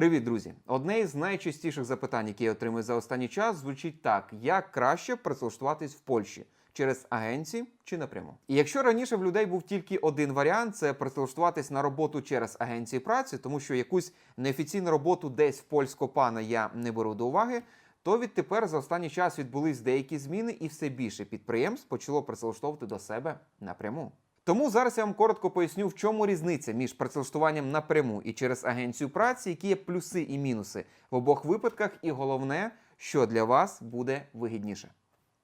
Привіт, друзі! Одне із найчастіших запитань, які я отримую за останній час, звучить так: як краще працевлаштуватись в Польщі через агенції чи напряму? І якщо раніше в людей був тільки один варіант, це працевлаштуватись на роботу через агенції праці, тому що якусь неофіційну роботу десь в польського пана я не беру до уваги. То відтепер за останній час відбулись деякі зміни, і все більше підприємств почало працевлаштовувати до себе напряму. Тому зараз я вам коротко поясню, в чому різниця між працевлаштуванням напряму і через агенцію праці, які є плюси і мінуси в обох випадках, і головне, що для вас буде вигідніше.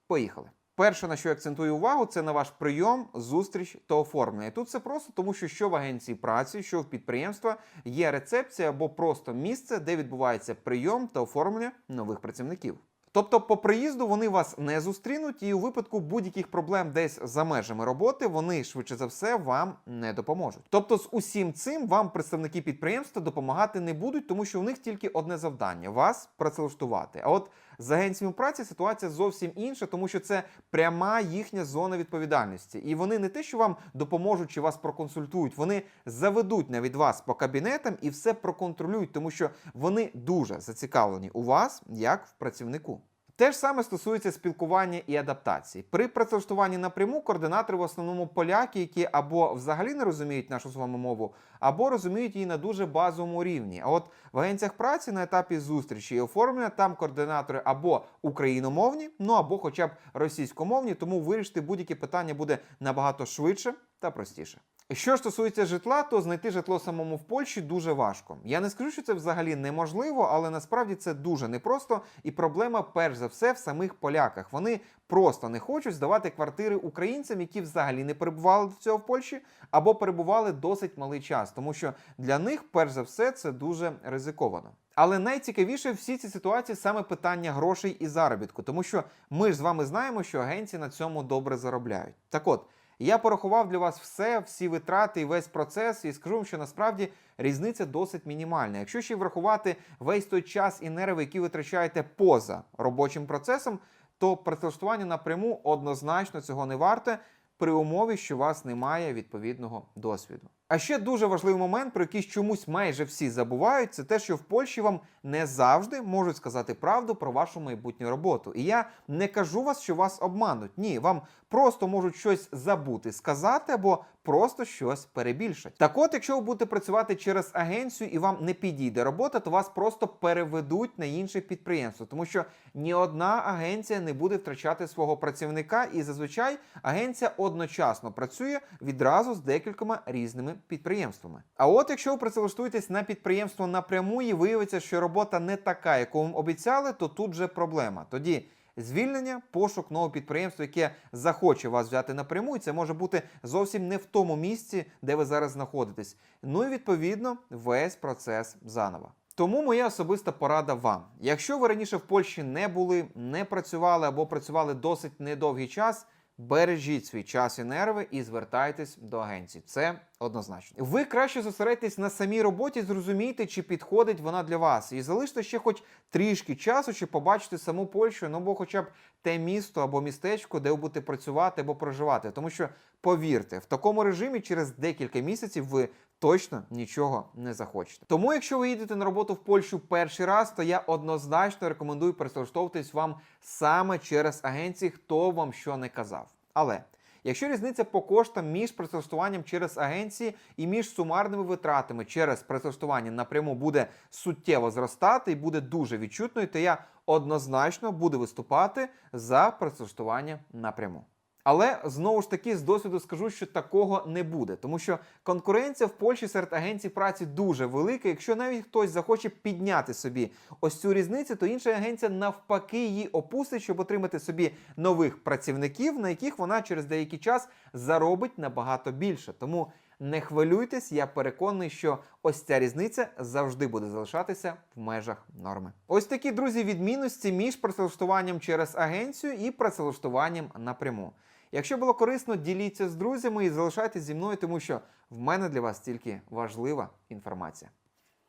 Поїхали. Перше, на що я акцентую увагу, це на ваш прийом, зустріч та оформлення. Тут все просто, тому що що в агенції праці, що в підприємства є рецепція або просто місце, де відбувається прийом та оформлення нових працівників. Тобто, по приїзду вони вас не зустрінуть, і у випадку будь-яких проблем десь за межами роботи вони швидше за все вам не допоможуть. Тобто, з усім цим вам представники підприємства допомагати не будуть, тому що у них тільки одне завдання вас працевлаштувати. А от з агенціями праці ситуація зовсім інша, тому що це пряма їхня зона відповідальності. І вони не те, що вам допоможуть чи вас проконсультують, вони заведуть навіть вас по кабінетам і все проконтролюють, тому що вони дуже зацікавлені у вас як в працівнику. Те ж саме стосується спілкування і адаптації. При працевлаштуванні напряму координатори в основному поляки, які або взагалі не розуміють нашу з вами мову, або розуміють її на дуже базовому рівні. А от в агенціях праці на етапі зустрічі і оформлення там координатори або україномовні, ну або хоча б російськомовні, тому вирішити будь-які питання буде набагато швидше та простіше. Що стосується житла, то знайти житло самому в Польщі дуже важко. Я не скажу, що це взагалі неможливо, але насправді це дуже непросто. І проблема, перш за все, в самих поляках. Вони просто не хочуть здавати квартири українцям, які взагалі не перебували до цього в Польщі, або перебували досить малий час, тому що для них, перш за все, це дуже ризиковано. Але найцікавіше всі ці ситуації саме питання грошей і заробітку, тому що ми ж з вами знаємо, що агенції на цьому добре заробляють. Так от. Я порахував для вас все, всі витрати весь процес, і скажу вам, що насправді різниця досить мінімальна. Якщо ще врахувати весь той час і нерви, які витрачаєте поза робочим процесом, то працевлаштування напряму однозначно цього не варте при умові, що у вас немає відповідного досвіду. А ще дуже важливий момент, про який чомусь майже всі забувають, це те, що в Польщі вам не завжди можуть сказати правду про вашу майбутню роботу. І я не кажу вас, що вас обмануть. Ні, вам просто можуть щось забути сказати або просто щось перебільшать. Так от, якщо ви будете працювати через агенцію і вам не підійде робота, то вас просто переведуть на інше підприємство, тому що ні одна агенція не буде втрачати свого працівника, і зазвичай агенція одночасно працює відразу з декількома різними підприємствами. А от якщо ви працевлаштуєтесь на підприємство напряму і виявиться, що робота не така, яку вам обіцяли, то тут вже проблема. Тоді звільнення, пошук нового підприємства, яке захоче вас взяти напряму, і це може бути зовсім не в тому місці, де ви зараз знаходитесь. Ну і відповідно весь процес заново. Тому моя особиста порада вам: якщо ви раніше в Польщі не були, не працювали або працювали досить недовгий час. Бережіть свій час і нерви і звертайтесь до агенції. Це однозначно. Ви краще зосередьтесь на самій роботі, зрозумійте, чи підходить вона для вас, і залиште ще хоч трішки часу, щоб побачити саму Польщу, ну або хоча б те місто або містечко, де ви будете працювати або проживати. Тому що повірте, в такому режимі через декілька місяців ви точно нічого не захочете. Тому, якщо ви їдете на роботу в Польщу перший раз, то я однозначно рекомендую прислаштовуватись вам саме через агенції, хто вам що не казав. Але якщо різниця по коштам між працевлаштуванням через агенції і між сумарними витратами через працевлаштування напряму буде суттєво зростати і буде дуже відчутною, то я однозначно буду виступати за працевлаштування напряму. Але знову ж таки з досвіду скажу, що такого не буде, тому що конкуренція в Польщі серед агенцій праці дуже велика. Якщо навіть хтось захоче підняти собі ось цю різницю, то інша агенція навпаки її опустить, щоб отримати собі нових працівників, на яких вона через деякий час заробить набагато більше. Тому не хвилюйтесь, я переконаний, що ось ця різниця завжди буде залишатися в межах норми. Ось такі друзі відмінності між працевлаштуванням через агенцію і працевлаштуванням напряму. Якщо було корисно, діліться з друзями і залишайтесь зі мною, тому що в мене для вас тільки важлива інформація.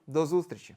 До зустрічі!